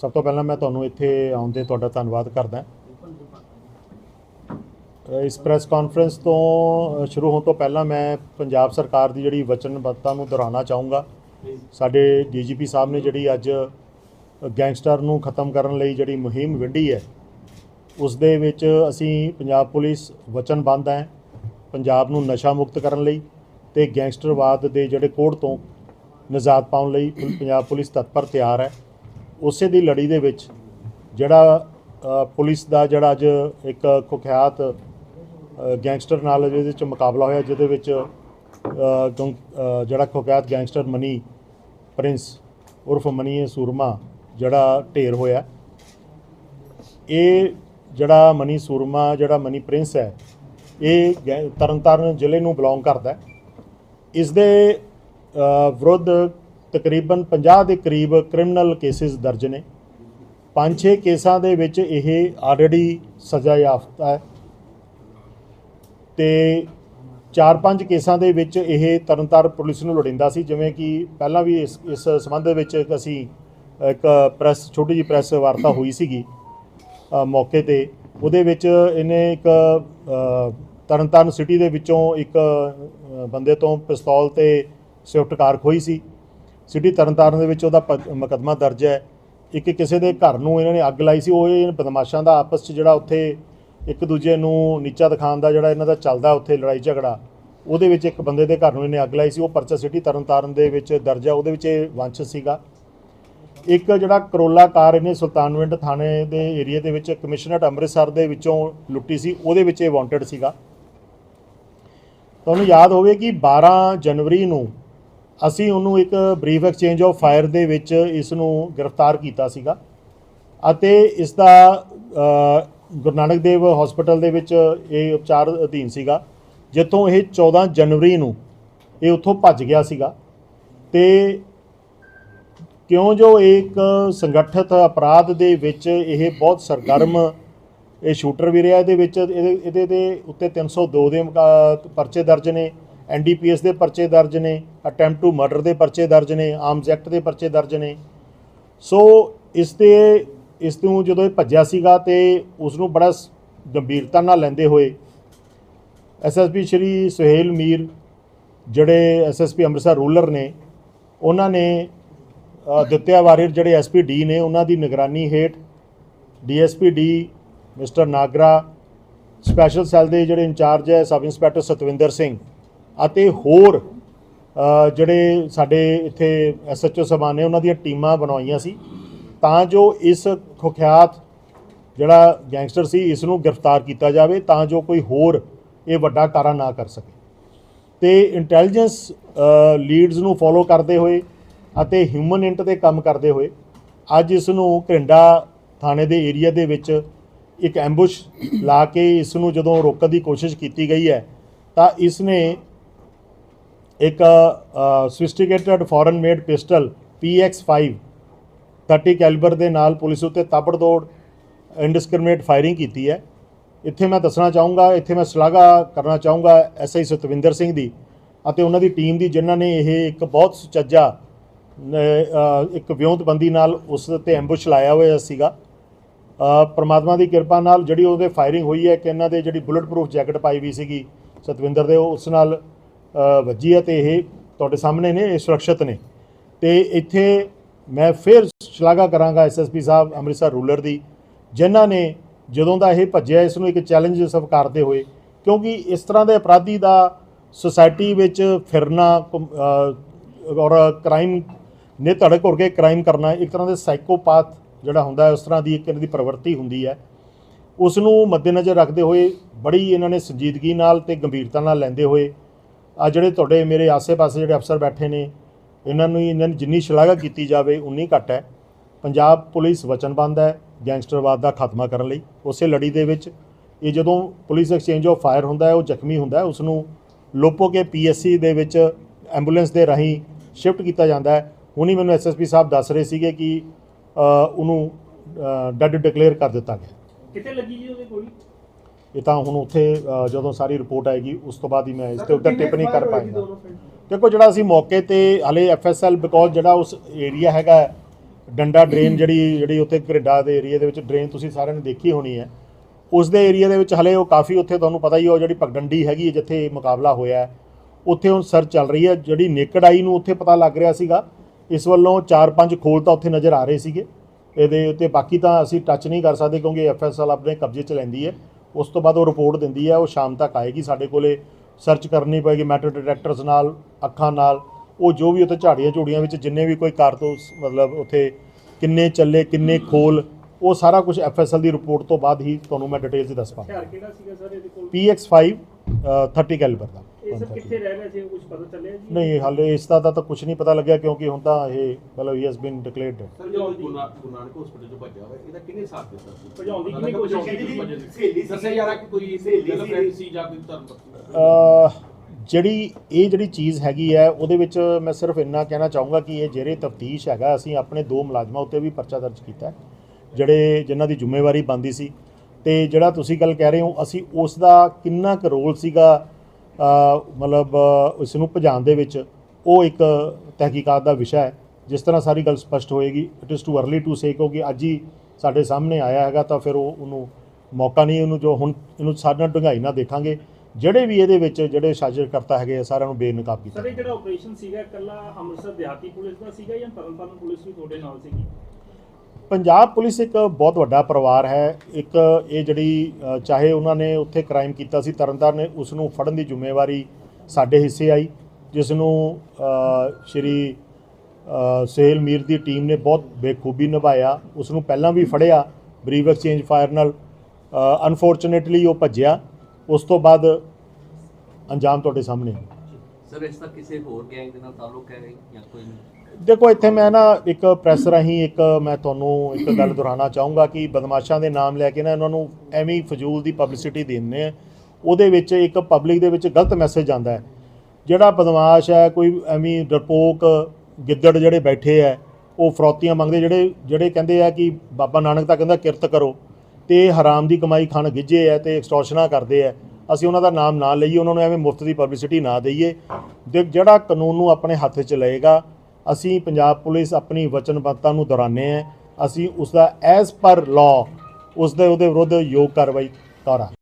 ਸਭ ਤੋਂ ਪਹਿਲਾਂ ਮੈਂ ਤੁਹਾਨੂੰ ਇੱਥੇ ਆਉਣ ਤੇ ਤੁਹਾਡਾ ਧੰਨਵਾਦ ਕਰਦਾ। ਇਸ ਪ੍ਰੈਸ ਕਾਨਫਰੰਸ ਤੋਂ ਸ਼ੁਰੂ ਹੋਣ ਤੋਂ ਪਹਿਲਾਂ ਮੈਂ ਪੰਜਾਬ ਸਰਕਾਰ ਦੀ ਜਿਹੜੀ ਵਚਨਬੱਧਤਾ ਨੂੰ ਦੁਹਰਾਉਣਾ ਚਾਹੂੰਗਾ। ਸਾਡੇ ਡੀਜੀਪੀ ਸਾਹਿਬ ਨੇ ਜਿਹੜੀ ਅੱਜ ਗੈਂਗਸਟਰ ਨੂੰ ਖਤਮ ਕਰਨ ਲਈ ਜਿਹੜੀ ਮੁਹਿੰਮ ਵਿੱਢੀ ਹੈ ਉਸ ਦੇ ਵਿੱਚ ਅਸੀਂ ਪੰਜਾਬ ਪੁਲਿਸ ਵਚਨਬੱਧ ਹੈ, ਪੰਜਾਬ ਨੂੰ ਨਸ਼ਾ ਮੁਕਤ ਕਰਨ ਲਈ ਤੇ ਗੈਂਗਸਟਰਵਾਦ ਦੇ ਜਿਹੜੇ ਕੋੜ ਤੋਂ ਨਿਜਾਤ ਪਾਉਣ ਲਈ ਪੰਜਾਬ ਪੁਲਿਸ ਤਤਪਰ ਤਿਆਰ ਹੈ। ਉਸੇ ਦੀ ਲੜੀ ਦੇ ਵਿੱਚ ਜਿਹੜਾ ਪੁਲਿਸ ਦਾ ਜਿਹੜਾ ਅੱਜ ਇੱਕ ਕੁਖਿਆਤ ਗੈਂਗਸਟਰ ਨਾਲ ਇਹਦੇ ਵਿੱਚ ਮੁਕਾਬਲਾ ਹੋਇਆ, ਜਿਹਦੇ ਵਿੱਚ ਗੰ- ਜਿਹੜਾ ਕੁਖਿਆਤ ਗੈਂਗਸਟਰ ਮਨੀ ਪ੍ਰਿੰਸ ਉਰਫ ਮਨੀ ਸੂਰਮਾ ਜਿਹੜਾ ਢੇਰ ਹੋਇਆ। ਇਹ ਜਿਹੜਾ ਮਨੀ ਸੂਰਮਾ, ਜਿਹੜਾ ਮਨੀ ਪ੍ਰਿੰਸ ਹੈ, ਇਹ ਗੈ- ਤਰਨਤਾਰਨ ਜ਼ਿਲ੍ਹੇ ਨੂੰ ਬਿਲੋਂਗ ਕਰਦਾ ਹੈ। ਇਸ ਦੇ ਵਿਰੁੱਧ ਤਕਰੀਬਨ 50 ਦੇ ਕਰੀਬ ਕ੍ਰਿਮੀਨਲ ਕੇਸਿਸ ਦਰਜ ਨੇ। 5-6 ਕੇਸਾਂ ਦੇ ਵਿੱਚ ਇਹ ਆਲਰੇਡੀ ਸਜ਼ਾ ਯਾਫਤਾ ਹੈ। ਤੇ 4-5 ਕੇਸਾਂ ਦੇ ਵਿੱਚ ਇਹ ਤਰਨਤਾਰਨ ਪੁਲਿਸ ਨੂੰ ਲੋੜਿੰਦਾ ਸੀ, ਜਿਵੇਂ ਕਿ ਪਹਿਲਾਂ ਵੀ ਇਸ ਇਸ ਸੰਬੰਧ ਵਿੱਚ ਅਸੀਂ ਇੱਕ ਪ੍ਰੈਸ ਛੋਟੀ ਜਿਹੀ ਪ੍ਰੈਸ ਵਾਰਤਾ ਹੋਈ ਸੀਗੀ। ਮੌਕੇ ਤੇ। ਉਹਦੇ ਵਿੱਚ ਇਹਨੇ ਇੱਕ ਤਰਨਤਾਰਨ ਸਿਟੀ ਦੇ ਵਿੱਚੋਂ ਇੱਕ ਬੰਦੇ ਤੋਂ ਪਿਸਤੌਲ ਤੇ ਸਵਿਫਟ ਕਾਰ ਖੋਈ ਸੀ। ਸਿਟੀ ਤਰਨਤਾਰਨ ਦੇ ਵਿੱਚ ਉਹਦਾ ਪ- ਮੁਕੱਦਮਾ ਦਰਜ ਹੈ। ਇੱਕ ਕਿਸੇ ਦੇ ਘਰ ਨੂੰ ਇਹਨਾਂ ਨੇ ਅੱਗ ਲਾਈ ਸੀ। ਉਹ ਇਹ ਬਦਮਾਸ਼ਾਂ ਦਾ ਆਪਸ 'ਚ ਜਿਹੜਾ ਉੱਥੇ ਇੱਕ ਦੂਜੇ ਨੂੰ ਨੀਚਾ ਦਿਖਾਉਣ ਦਾ ਜਿਹੜਾ ਇਹਨਾਂ ਦਾ ਚੱਲਦਾ ਉੱਥੇ ਲੜਾਈ ਝਗੜਾ, ਉਹਦੇ ਵਿੱਚ ਇੱਕ ਬੰਦੇ ਦੇ ਘਰ ਨੂੰ ਇਹਨੇ ਅੱਗ ਲਾਈ ਸੀ। ਉਹ ਪਰਚਾ ਸਿਟੀ ਤਰਨਤਾਰਨ ਦੇ ਵਿੱਚ ਦਰਜ ਹੈ। ਉਹਦੇ ਵਿੱਚ ਇਹ ਵੰਸ਼ ਸੀਗਾ। ਇੱਕ ਜਿਹੜਾ ਕਰੋਲਾ ਕਾਰ ਇਹਨੇ ਸੁਲਤਾਨਵਿੰਡ ਥਾਣੇ ਦੇ ਏਰੀਆ ਦੇ ਵਿੱਚ ਕਮਿਸ਼ਨਰਟ ਅੰਮ੍ਰਿਤਸਰ ਦੇ ਵਿੱਚੋਂ ਲੁੱਟੀ ਸੀ, ਉਹਦੇ ਵਿੱਚ ਇਹ ਵਾਂਟਡ ਸੀਗਾ। ਤੁਹਾਨੂੰ ਯਾਦ ਹੋਵੇ ਕਿ 12 ਜਨਵਰੀ ਨੂੰ ਅਸੀਂ ਉਹਨੂੰ ਇੱਕ ਬਰੀਫ ਐਕਸਚੇਂਜ ਆਫ ਫਾਇਰ ਦੇ ਵਿੱਚ ਇਸ ਨੂੰ ਗ੍ਰਿਫਤਾਰ ਕੀਤਾ ਸੀਗਾ ਅਤੇ ਇਸ ਦਾ ਗੁਰੂ ਨਾਨਕ ਦੇਵ ਹਸਪੀਟਲ ਦੇ ਵਿੱਚ ਇਹ ਉਪਚਾਰ ਅਧੀਨ ਸੀਗਾ, ਜਿੱਥੋਂ ਇਹ 14 ਜਨਵਰੀ ਨੂੰ ਇਹ ਉੱਥੋਂ ਭੱਜ ਗਿਆ ਸੀਗਾ। ਤੇ ਕਿਉਂ ਜੋ ਇੱਕ ਸੰਗਠਿਤ ਅਪਰਾਧ ਦੇ ਵਿੱਚ ਇਹ ਬਹੁਤ ਸਰਗਰਮ ਇਹ ਸ਼ੂਟਰ ਵੀ ਰਿਹਾ, ਇਹਦੇ ਵਿੱਚ ਇਹਦੇ ਇਹਦੇ ਦੇ ਉੱਤੇ 302 ਦੇ ਪਰਚੇ ਦਰਜ ਨੇ ਐਨਡੀਪੀਐਸ ਦੇ ਪਰਚੇ ਦਰਜ ਨੇ, ਅਟੈਂਪਟ ਟੂ ਮਰਡਰ ਦੇ ਪਰਚੇ ਦਰਜ ਨੇ, ਆਰਮਸ ਐਕਟ ਦੇ ਪਰਚੇ ਦਰਜ ਨੇ। ਸੋ ਇਸ 'ਤੇ, ਇਸ ਨੂੰ ਜਦੋਂ ਇਹ ਭੱਜਿਆ ਸੀਗਾ ਤੇ ਉਸ ਨੂੰ ਬੜਾ ਗੰਭੀਰਤਾ ਨਾਲ ਲੈਂਦੇ ਹੋਏ ਐਸਐਸਪੀ ਸ਼੍ਰੀ ਸੁਹੇਲ ਮੀਰ, ਜਿਹੜੇ ਐਸਐਸਪੀ ਅੰਮ੍ਰਿਤਸਰ ਰੂਲਰ ਨੇ, ਉਹਨਾਂ ਨੇ ਦਿੱਤਿਆ ਵਾਰੀਅਰ ਜਿਹੜੇ ਐਸਪੀ ਡੀ ਨੇ, ਉਹਨਾਂ ਦੀ ਨਿਗਰਾਨੀ ਹੇਠ DSP D mister Nagra, special cell ਦੇ ਜਿਹੜੇ ਇੰਚਾਰਜ ਹੈ, ਸਬ ਇੰਸਪੈਕਟਰ ਸਤਵਿੰਦਰ ਸਿੰਘ ਅਤੇ ਹੋਰ ਜਿਹੜੇ ਸਾਡੇ ਇੱਥੇ ਐਸਐਚਓ ਸਭਾ ਨੇ, ਉਹਨਾਂ ਦੀਆਂ ਟੀਮਾਂ ਬਣਾਈਆਂ ਸੀ। ਤਾਂ ਜੋ ਇਸ ਖੁਖਿਆਤ ਜਿਹੜਾ ਗੈਂਗਸਟਰ ਸੀ ਇਸ ਨੂੰ ਗ੍ਰਿਫਤਾਰ ਕੀਤਾ ਜਾਵੇ, ਤਾਂ ਜੋ ਕੋਈ ਹੋਰ ਇਹ ਵੱਡਾ ਕਾਰਾ ਨਾ ਕਰ ਸਕੇ। ਤੇ ਇੰਟੈਲੀਜੈਂਸ ਲੀਡਸ ਨੂੰ ਫੋਲੋ ਕਰਦੇ ਹੋਏ ਅਤੇ ਹਿਊਮਨ ਇੰਟ ਤੇ ਕੰਮ ਕਰਦੇ ਹੋਏ, ਅੱਜ ਇਸ ਨੂੰ ਘਰਿੰਡਾ ਥਾਣੇ ਦੇ ਏਰੀਆ ਦੇ ਵਿੱਚ ਇੱਕ ਐਂਬੂਸ ਲਾ ਕੇ ਇਸ ਨੂੰ ਜਦੋਂ ਰੋਕਣ ਦੀ ਕੋਸ਼ਿਸ਼ ਕੀਤੀ ਗਈ ਹੈ, ਤਾਂ ਇਸ ਨੇ ਇੱਕ sophisticated foreign made pistol PX5 30 calibre ਦੇ ਨਾਲ ਪੁਲਿਸ ਉੱਤੇ ਤਾਬੜਤੋੜ ਇਨਡਿਸਕ੍ਰਿਮੀਨੇਟ ਫਾਇਰਿੰਗ ਕੀਤੀ ਹੈ। ਇੱਥੇ ਮੈਂ ਦੱਸਣਾ ਚਾਹੂੰਗਾ, ਇੱਥੇ ਮੈਂ ਸ਼ਲਾਘਾ ਕਰਨਾ ਚਾਹੂੰਗਾ ਐਸਆਈ ਸਤਵਿੰਦਰ ਸਿੰਘ ਦੀ ਅਤੇ ਉਹਨਾਂ ਦੀ ਟੀਮ ਦੀ, ਜਿਨ੍ਹਾਂ ਨੇ ਇਹ ਇੱਕ ਬਹੁਤ ਸੁਚੱਜਾ ਇੱਕ ਵਿਉਂਤਬੰਦੀ ਨਾਲ ਉਸ ਤੇ ਐਂਬੁਸ਼ ਲਾਇਆ ਹੋਇਆ ਸੀਗਾ। ਪਰਮਾਤਮਾ ਦੀ ਕਿਰਪਾ ਨਾਲ ਜਿਹੜੀ ਉਹਦੇ ਫਾਇਰਿੰਗ ਹੋਈ ਹੈ ਕਿ ਇਹਨਾਂ ਦੇ ਜਿਹੜੀ ਬੁਲਟ ਪ੍ਰੂਫ ਜੈਕਟ ਪਾਈ ਵੀ ਸੀਗੀ ਸਤਵਿੰਦਰ ਦੇ, ਉਹ ਉਸ ਨਾਲ ਵੱਜੀ ਹੈ ਤੇ ਇਹ ਤੁਹਾਡੇ ਸਾਹਮਣੇ ਨੇ, ਇਹ ਸੁਰੱਖਿਅਤ ਨੇ। ਤੇ ਇੱਥੇ ਮੈਂ ਫਿਰ ਸ਼ਲਾਘਾ ਕਰਾਂਗਾ ਐਸਐਸਪੀ ਸਾਹਿਬ ਅੰਮ੍ਰਿਤਸਰ ਰੂਲਰ ਦੀ, ਜਿਨ੍ਹਾਂ ਨੇ ਜਦੋਂ ਦਾ ਇਹ ਭੱਜਿਆ, ਇਸ ਨੂੰ ਇੱਕ ਚੈਲੰਜ ਸਵੀਕਾਰਦੇ ਹੋਏ, ਕਿਉਂਕਿ ਇਸ ਤਰ੍ਹਾਂ ਦੇ ਅਪਰਾਧੀ ਦਾ ਸੁਸਾਇਟੀ ਵਿੱਚ ਫਿਰਨਾ ਔਰ ਕ੍ਰਾਈਮ ਨੇ ਧੜਕ ਹੋ ਕੇ ਕ੍ਰਾਈਮ ਕਰਨਾ ਇੱਕ ਤਰ੍ਹਾਂ ਦੇ ਸਾਈਕੋਪਾਥ ਜਿਹੜਾ ਹੁੰਦਾ ਹੈ, ਉਸ ਤਰ੍ਹਾਂ ਦੀ ਇੱਕ ਇਹਨਾਂ ਦੀ ਪ੍ਰਵਰਤੀ ਹੁੰਦੀ ਹੈ। ਉਸ ਨੂੰ ਮੱਦੇਨਜ਼ਰ ਰੱਖਦੇ ਹੋਏ ਬੜੀ ਇਹਨਾਂ ਨੇ ਸੰਜੀਦਗੀ ਨਾਲ ਤੇ ਗੰਭੀਰਤਾ ਨਾਲ ਲੈਂਦੇ ਹੋਏ ਆ ਜਿਹੜੇ ਤੁਹਾਡੇ ਮੇਰੇ ਆਸੇ-ਪਾਸੇ ਜਿਹੜੇ ਅਫਸਰ ਬੈਠੇ ਨੇ, ਇਹਨਾਂ ਨੂੰ ਇਹਨਾਂ ਦੀ ਜਿੰਨੀ ਸ਼ਲਾਘਾ ਕੀਤੀ ਜਾਵੇ, ਉਨੀ ਘੱਟ ਹੈ। ਪੰਜਾਬ ਪੁਲਿਸ ਵਚਨਬੰਦ ਹੈ, ਗੈਂਗਸਟਰਵਾਦ ਦਾ ਖਾਤਮਾ ਕਰਨ ਲਈ। ਉਸੇ ਲੜੀ ਦੇ ਵਿੱਚ ਇਹ ਜਦੋਂ ਪੁਲਿਸ ਐਕਸਚੇਂਜ ਆਫ ਫਾਇਰ ਹੁੰਦਾ ਹੈ, ਉਹ ਜ਼ਖਮੀ ਹੁੰਦਾ ਹੈ। ਉਸ ਨੂੰ ਲੋਪੋ ਕੇ ਪੀਐਸਸੀ ਦੇ ਵਿੱਚ ਐਂਬੂਲੈਂਸ ਦੇ ਰਾਹੀਂ ਸ਼ਿਫਟ ਕੀਤਾ ਜਾਂਦਾ ਹੈ। ਹੁਣੀ ਮੈਨੂੰ ਐਸਐਸਪੀ ਸਾਹਿਬ ਦੱਸ ਰਹੇ ਸੀਗੇ ਕਿ ਉਹਨੂੰ ਡੈਡ ਡਿਕਲੇਅਰ ਕਰ ਦਿੱਤਾ ਗਿਆ। ਕਿੱਥੇ ਲੱਗੀ ਜੀ ਉਹਦੇ ਗੋਲੀ? ਇਹ ਤਾਂ ਹੁਣ ਉੱਥੇ ਜਦੋਂ ਸਾਰੀ ਰਿਪੋਰਟ ਆਏਗੀ ਉਸ ਤੋਂ ਬਾਅਦ ਹੀ ਮੈਂ ਇਸ ਤੇ ਉੱਤੇ ਟਿੱਪਣੀ ਕਰ ਪਾਏਗਾ। ਦੇਖੋ ਜਿਹੜਾ ਅਸੀਂ ਮੌਕੇ ਤੇ ਹਲੇ ਐਫਐਸਐਲ ਬਿਕੋਜ਼ ਜਿਹੜਾ ਉਸ ਏਰੀਆ ਹੈਗਾ ਡੰਡਾ ਡਰੇਨ ਜਿਹੜੀ ਜਿਹੜੀ ਉੱਥੇ ਘਰਿੱਡਾ ਦੇ ਏਰੀਆ ਦੇ ਵਿੱਚ ਡਰੇਨ ਤੁਸੀਂ ਸਾਰਿਆਂ ਨੇ ਦੇਖੀ ਹੋਣੀ ਹੈ ਉਸ ਦੇ ਏਰੀਆ ਦੇ ਵਿੱਚ ਹਲੇ ਉਹ ਕਾਫੀ ਉੱਥੇ ਤੁਹਾਨੂੰ ਪਤਾ ਹੀ ਹੈ ਉਹ ਜਿਹੜੀ ਪਗਡੰਡੀ ਹੈਗੀ ਜਿੱਥੇ ਮੁਕਾਬਲਾ ਹੋਇਆ ਉੱਥੇ ਹੁਣ ਸਰਚ ਚੱਲ ਰਹੀ ਹੈ ਜਿਹੜੀ ਨੇਕਡ ਆਈ ਨੂੰ ਉੱਥੇ ਪਤਾ ਲੱਗ ਰਿਹਾ ਸੀਗਾ ਇਸ ਵੱਲੋਂ 4-5 ਖੋਲ ਤਾਂ ਉੱਥੇ ਨਜ਼ਰ ਆ ਰਹੇ ਸੀਗੇ। ਇਹਦੇ ਉੱਤੇ ਬਾਕੀ ਤਾਂ ਅਸੀਂ ਟੱਚ ਨਹੀਂ ਕਰ ਸਕਦੇ ਕਿਉਂਕਿ ਐਫਐਸਐਲ ਆਪਣੇ ਕਬਜ਼ੇ 'ਚ ਲੈਂਦੀ ਹੈ। ਉਸ ਤੋਂ ਬਾਅਦ ਉਹ ਰਿਪੋਰਟ ਦਿੰਦੀ ਹੈ ਉਹ ਸ਼ਾਮ ਤੱਕ ਆਏਗੀ ਸਾਡੇ ਕੋਲੇ। ਸਰਚ ਕਰਨੀ ਪਏਗੀ ਮੈਟਲ ਡਿਟੈਕਟਰਸ ਨਾਲ ਅੱਖਾਂ ਨਾਲ। ਉਹ ਜੋ ਵੀ ਉੱਥੇ ਝਾੜੀਆਂ ਝੂੜੀਆਂ ਵਿੱਚ ਜਿੰਨੇ ਵੀ ਕੋਈ ਕਾਰਤੂਸ ਮਤਲਬ ਉੱਥੇ ਕਿੰਨੇ ਚੱਲੇ ਕਿੰਨੇ ਖੋਲ ਉਹ ਸਾਰਾ ਕੁਝ ਐਫਐਸਐਲ ਦੀ ਰਿਪੋਰਟ ਤੋਂ ਬਾਅਦ ਹੀ ਤੁਹਾਨੂੰ ਮੈਂ ਡਿਟੇਲ 'ਚ ਦੱਸ ਪਾਵਾਂਗਾ ਹਥਿਆਰ ਕਿਹੜਾ ਸੀਗਾ ਸਰ ਇਹਦੇ ਕੋਲ? PX5 ਅ, 30 ਕੈਲੀਬਰ ਦਾ। ਇਹ ਸਰ ਕਿੱਥੇ ਰਹਿ ਰਿਹਾ ਸੀ? ਕੁਝ ਪਤਾ ਚੱਲਿਆ ਜੀ? ਨਹੀਂ ਹਾਲੇ ਇਸ ਦਾ ਤਾਂ ਕੁਝ ਨਹੀਂ ਪਤਾ ਲੱਗਿਆ ਕਿਉਂਕਿ ਹੁਣ ਤਾਂ ਇਹ ਮਤਲਬ ਹੀ ਹੈਜ਼ ਬੀਨ ਡਿਕਲੇਅਰਡ ਸਰ ਜਦੋਂ ਗੁਰੂ ਨਾ- ਗੁਰੂ ਨਾਨਕ ਹਸਪੀਟਲ ਚੋਂ ਭੱਜਿਆ ਹੋਇਆ ਇਹਦਾ ਕਿਹਨੇ ਸਾਥ ਦਿੱਤਾ ਸੀ? ਭਜਾਉਣ ਦੀ ਉਹਨਾਂ ਕਿਹਨੇ ਦਾ ਕੋਸ਼ਿਸ਼ ਭਜਾਉਣ ਦੀ ਕੀਤੀ? ਵਜ੍ਹਾ ਸਹੇਲੀ ਸੀ। ਦੱਸਿਆ ਜਾ ਰਿਹਾ ਕਿ ਕੋਈ ਸਹੇਲੀ ਗੱਲ ਸੀ। ਫਰੈਂਡ ਸੀ ਜਾਂ ਕੋਈ ਧਰਮ ਪਤਨੀ? ਅ, ਜਿਹੜੀ ਇਹ ਜਿਹੜੀ ਚੀਜ਼ ਹੈਗੀ ਹੈ ਉਹਦੇ ਵਿੱਚ ਮੈਂ ਸਿਰਫ ਇੰਨਾ ਕਹਿਣਾ ਚਾਹੂੰਗਾ ਕਿ ਇਹ ਜਿਹੜੇ ਤਫਤੀਸ਼ ਹੈਗਾ ਅਸੀਂ ਆਪਣੇ ਦੋ ਮੁਲਾਜ਼ਮਾਂ ਉੱਤੇ ਵੀ ਪਰਚਾ ਦਰਜ ਕੀਤਾ ਜਿਹੜੇ ਜਿਨ੍ਹਾਂ ਦੀ ਜ਼ਿੰਮੇਵਾਰੀ ਬੰਦੀ ਸੀ। ਤੇ ਜਿਹੜਾ ਤੁਸੀਂ ਗੱਲ ਕਹਿ ਰਹੇ ਹੋ ਅਸੀਂ ਉਸ ਦਾ ਕਿੰਨਾ ਕੁ ਰੋਲ ਸੀਗਾ ਮਤਲਬ ਅ, ਇਸ ਨੂੰ ਭਜਾਉਣ ਦੇ ਵਿੱਚ ਉਹ ਇੱਕ ਤਹਿਕੀਕਾਤ ਦਾ ਵਿਸ਼ਾ ਹੈ। ਜਿਸ ਤਰ੍ਹਾਂ ਸਾਰੀ ਗੱਲ ਸਪਸ਼ਟ ਹੋਏਗੀ it is too early to say ਕਿਉਂਕਿ ਅੱਜ ਹੀ ਸਾਡੇ ਸਾਹਮਣੇ ਆਇਆ ਹੈਗਾ ਤਾਂ ਫਿਰ ਉਹ ਉਹਨੂੰ ਮੌਕਾ ਨਹੀਂ ਉਹਨੂੰ ਜੋ ਹੁਣ ਇਹਨੂੰ ਸਾਡੇ ਨਾਲ ਡੂੰਘਾਈ ਨਾਲ ਦੇਖਾਂਗੇ। ਜਿਹੜੇ ਵੀ ਇਹਦੇ ਵਿੱਚ ਜਿਹੜੇ ਸਾਜ਼ਿਸ਼ਕਰਤਾ ਹੈਗੇ ਆ, ਸਾਰਿਆਂ ਨੂੰ ਬੇਨਕਾਬ ਕੀਤਾ। ਸਰ ਇਹ ਜਿਹੜਾ ਆਪਰੇਸ਼ਨ ਸੀਗਾ ਇਕੱਲਾ ਅੰਮ੍ਰਿਤਸਰ ਦਿਹਾਤੀ ਪੁਲਿਸ ਦਾ ਸੀਗਾ ਜਾਂ ਤਰਨਤਾਰਨ ਪੁਲਿਸ ਵੀ ਤੁਹਾਡੇ ਨਾਲ ਸੀਗੀ? ਪੰਜਾਬ ਪੁਲਿਸ ਇੱਕ ਬਹੁਤ ਵੱਡਾ ਪਰਿਵਾਰ ਹੈ। ਇੱਕ ਇਹ ਜਿਹੜੀ ਚਾਹੇ ਉਹਨਾਂ ਨੇ ਉੱਥੇ ਕ੍ਰਾਈਮ ਕੀਤਾ ਸੀ ਤਰਨਤਾਰਨ ਨੇ ਉਸ ਨੂੰ ਫੜਨ ਦੀ ਜ਼ਿੰਮੇਵਾਰੀ ਸਾਡੇ ਹਿੱਸੇ ਆਈ ਜਿਸ ਨੂੰ ਸ਼੍ਰੀ ਅ, ਸੁਹੇਲ ਮੀਰ ਦੀ ਟੀਮ ਨੇ ਬਹੁਤ ਬੇਖੂਬੀ ਨਿਭਾਇਆ। ਉਸ ਨੂੰ ਪਹਿਲਾਂ ਵੀ ਫੜਿਆ ਬਰੀਵ ਐਕਸਚੇਂਜ ਫਾਇਰ ਨਾਲ। ਅਨਫੋਰਚੂਨੇਟਲੀ ਉਹ ਭੱਜਿਆ। ਉਸ ਤੋਂ ਬਾਅਦ ਅੰਜਾਮ ਤੁਹਾਡੇ ਸਾਹਮਣੇ। ਸਰ ਇਸ ਦਾ ਕਿਸੇ ਹੋਰ ਗੈਂਗ ਦੇ ਨਾਲ ਤਾਲੁਕ ਹੈ ਜਾਂ ਕੋਈ ਦੇਖੋ, ਇੱਥੇ ਮੈਂ ਨਾ ਇੱਕ ਪ੍ਰੈਸ ਰਾਹੀਂ ਇੱਕ ਮੈਂ ਤੁਹਾਨੂੰ ਇੱਕ ਗੱਲ ਦੁਹਰਾਉਣਾ ਚਾਹੂੰਗਾ ਕਿ ਬਦਮਾਸ਼ਾਂ ਦੇ ਨਾਮ ਲੈ ਕੇ ਨਾ ਇਹਨਾਂ ਨੂੰ ਐਵੇਂ ਹੀ ਫਜ਼ੂਲ ਦੀ ਪਬਲਿਸਿਟੀ ਦਿੰਦੇ ਆ। ਉਹਦੇ ਵਿੱਚ ਇੱਕ ਪਬਲਿਕ ਦੇ ਵਿੱਚ ਗਲਤ ਮੈਸੇਜ ਜਾਂਦਾ ਹੈ। ਜਿਹੜਾ ਬਦਮਾਸ਼ ਹੈ, ਕੋਈ ਐਵੇਂ ਡਰਪੋਕ, ਗਿੱਦੜ ਜਿਹੜੇ ਬੈਠੇ ਆ, ਉਹ ਫਰੋਤੀਆਂ ਮੰਗਦੇ, ਜਿਹੜੇ ਜਿਹੜੇ ਕਹਿੰਦੇ ਆ ਕਿ ਬਾਬਾ ਨਾਨਕ ਤਾਂ ਕਹਿੰਦਾ ਕਿਰਤ ਕਰੋ ਤੇ ਹਰਾਮ ਦੀ ਕਮਾਈ ਖਾਣ ਗਿੱਜੇ ਆ ਤੇ ਐਕਸਟੋਰਸ਼ਨਾਂ ਕਰਦੇ ਆ। ਅਸੀਂ ਉਹਨਾਂ ਦਾ ਨਾਮ ਨਾ ਲਈਏ, ਉਹਨਾਂ ਨੂੰ ਐਵੇਂ ਮੁਫਤ ਦੀ ਪਬਲਿਸਿਟੀ ਨਾ ਦਈਏ। ਦੇ ਜਿਹੜਾ ਕਾਨੂੰਨ ਨੂੰ ਆਪਣੇ ਹੱਥ 'ਚ ਲਏਗਾ ਅਸੀਂ ਪੰਜਾਬ ਪੁਲਿਸ ਆਪਣੀ ਵਚਨਬੱਧਤਾ ਨੂੰ ਦੁਹਰਾਉਂਦੇ ਹਾਂ। ਅਸੀਂ ਉਸ ਦਾ ਐਜ਼ ਪਰ ਲਾਅ ਉਸ ਦੇ ਉਹਦੇ ਵਿਰੁੱਧ ਯੋਗ ਕਾਰਵਾਈ ਕਰਾਂਗੇ।